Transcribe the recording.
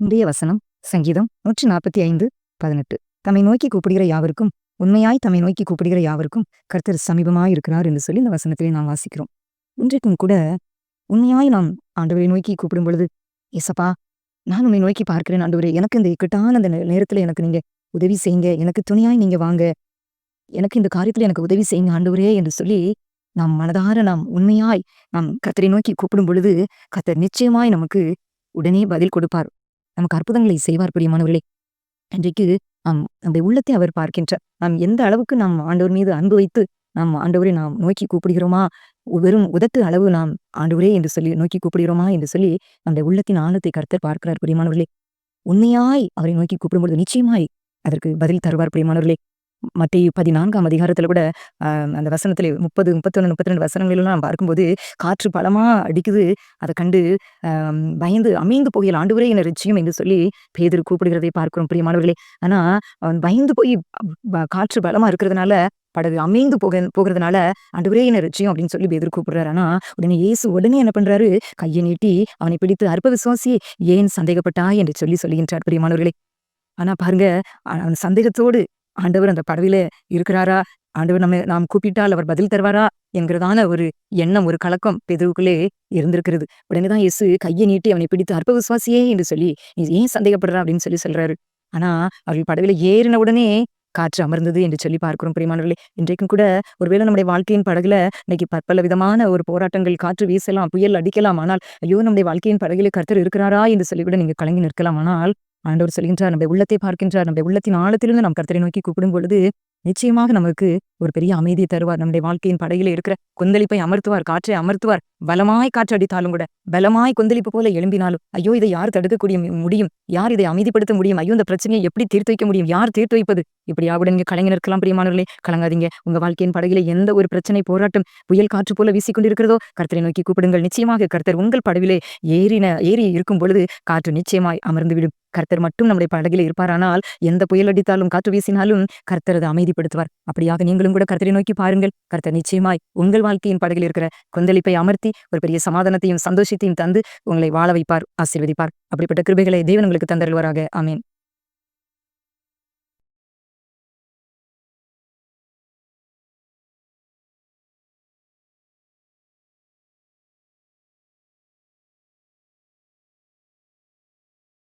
இன்றைய வசனம் சங்கீதம் நூற்றி நாற்பத்தி ஐந்து பதினெட்டு. தம்மை நோக்கி கூப்பிடுகிற யாவருக்கும் உண்மையாய் தம்மை நோக்கி கூப்பிடுகிற யாவருக்கும் கர்த்தர் சமீபமாய் இருக்கிறார் என்று சொல்லி இந்த வசனத்திலே நாம் வாசிக்கிறோம். இன்றைக்கும் கூட உண்மையாய் நாம் ஆண்டவரை நோக்கி கூப்பிடும் பொழுது ஏசப்பா நான் உன்னை நோக்கி பார்க்கிறேன் ஆண்டவரே. எனக்கு இந்த இக்கட்டான அந்த நேரத்தில் நேரத்துல எனக்கு நீங்க உதவி செய்யுங்க. எனக்கு துணையாய் நீங்க வாங்க. எனக்கு இந்த காரியத்துல எனக்கு உதவி செய்யுங்க ஆண்டவரே என்று சொல்லி நாம் மனதார நாம் உண்மையாய் நாம் கர்த்தரை நோக்கி கூப்பிடும் பொழுது கத்தர் நிச்சயமாய் நமக்கு உடனே பதில் கொடுப்பார். நமக்கு அற்புதங்களை செய்வார் பிரியமானவர்களே இன்றைக்கு நாம் நம்முடைய உள்ளத்தை அவர் பார்க்கின்றார் நாம் எந்த அளவுக்கு நாம் ஆண்டவர் மீது அன்பு வைத்து நாம் ஆண்டவரை நாம் நோக்கி கூப்பிடுகிறோமா? வெறும் உதட்டு அளவு நாம் ஆண்டவரே என்று சொல்லி நோக்கி கூப்பிடுகிறோமா என்று சொல்லி நம்முடைய உள்ளத்தின் ஆழத்தை கருத்தர் பார்க்கிறார் பிரியமானவர்களே உண்மையாய் அவரை நோக்கி கூப்பிடும்பொழுது நிச்சயமாய் அதற்கு பதில் தருவார் பிரியமானவர்களே மத்திய பதினான்காம் அதிகாரத்தில் கூட அந்த வசனத்தில் முப்பது முப்பத்தொன்னு முப்பத்தி ரெண்டு வசனங்களிலும் நான் பார்க்கும்போது காற்று பலமாக அடிக்குது. அதை கண்டு பயந்து அமைந்து போகிற ஆண்டுவரே என ரிச்சியம் என்று சொல்லி பேதர் கூப்பிடுகிறதை பார்க்கிறோம் பிரியமானவர்களே. ஆனால் அவன் பயந்து போய் காற்று பலமாக இருக்கிறதுனால படகு அமைந்து போக போகிறதுனால ஆண்டவரே என ரிச்சியம் அப்படின்னு சொல்லி பேதர் கூப்பிடுறாரு. ஆனா உடனே இயேசு உடனே என்ன பண்றாரு? கையை நீட்டி அவனை பிடித்து அற்ப விசுவாசி ஏன் சந்தேகப்பட்டாய்? என்று சொல்லி சொல்லுகின்றார் பிரியமானவர்களே. ஆனா பாருங்க அவன் சந்தேகத்தோடு ஆண்டவர் அந்த படவில இருக்கிறாரா? ஆண்டவர் நம்ம நாம் கூப்பிட்டால் அவர் பதில் தருவாரா? என்கிறதான ஒரு எண்ணம் ஒரு கலக்கம் பெதுவுக்குள்ளே இருந்திருக்கிறது. உடனேதான் இயேசு கையை நீட்டி அவனை பிடித்து அற்ப விசுவாசியே என்று சொல்லி நீ ஏன் சந்தேகப்படுறா? அப்படின்னு சொல்லி சொல்றாரு. ஆனா அவர்கள் படவில ஏறின உடனே காற்று அமர்ந்தது என்று சொல்லி பார்க்கிறோம் பிரியமானவர்களே. இன்றைக்கும் கூட ஒருவேளை நம்முடைய வாழ்க்கையின் படகுல இன்னைக்கு பற்பல விதமான ஒரு போராட்டங்கள் காற்று வீசலாம் புயல் அடிக்கலாம் ஆனால் ஐயோ நம்முடைய வாழ்க்கையின் படகுல கருத்தர் இருக்கிறாரா? என்று சொல்லி கூட நீங்க கலங்கி நிற்கலாம். ஆனால் ஆண்டவர் சொல்கின்றார் நம்முடைய உள்ளத்தை பார்க்கின்றார் நம்முடைய உள்ளத்தின் ஆழத்திலிருந்து நாம் கர்த்தரை நோக்கி கூப்பிடும் பொழுது நிச்சயமாக நமக்கு ஒரு பெரிய அமைதியை தருவார். நம்முடைய வாழ்க்கையின் படையில இருக்கிற கொந்தளிப்பை அமர்த்துவார் காற்றை அமர்த்துவார். பலமாய் காற்று அடித்தாலும் கூட பலமாய் கொந்தளிப்பு போல எழும்பினாலும் ஐயோ இதை யார் தடுக்கக்கூடிய முடியும்? யார் இதை அமைதிப்படுத்த முடியும்? ஐயோ இந்த பிரச்சனையை எப்படி தீர்த்து வைக்க முடியும்? யார் தீர்த்து வைப்பது? இப்படியாக நீங்க கலைஞர் பிரியமானவர்களே கலங்காதீங்க. உங்க வாழ்க்கையின் படையில எந்த ஒரு பிரச்சனை போராட்டம் புயல் காற்று போல வீசிக்கொண்டிருக்கிறதோ கர்த்தரை நோக்கி கூப்பிடுங்கள். நிச்சயமாக கர்த்தர் உங்கள் படவிலே ஏறின ஏறி இருக்கும் பொழுது காற்று நிச்சயமாய் அமர்ந்துவிடும். கர்த்தர் மட்டும் நம்முடைய படகில இருப்பாரானால் எந்த புயல் அடித்தாலும் காற்று வீசினாலும் கர்த்தர் அமைதி அமைதிப்படுத்துவார் அப்படியாக நீங்களும் கூட கர்த்தரை நோக்கி பாருங்கள். கர்த்தர் நிச்சயமாய் உங்கள் வாழ்க்கையின் படகில் இருக்கிற கொந்தளிப்பை அமர்த்தி ஒரு பெரிய சமாதானத்தையும் சந்தோஷத்தையும் தந்து உங்களை வாழ வைப்பார் ஆசீர்வதிப்பார். அப்படிப்பட்ட கிருபைகளை தேவன் உங்களுக்கு தந்தருள்வராக. ஆமீன்.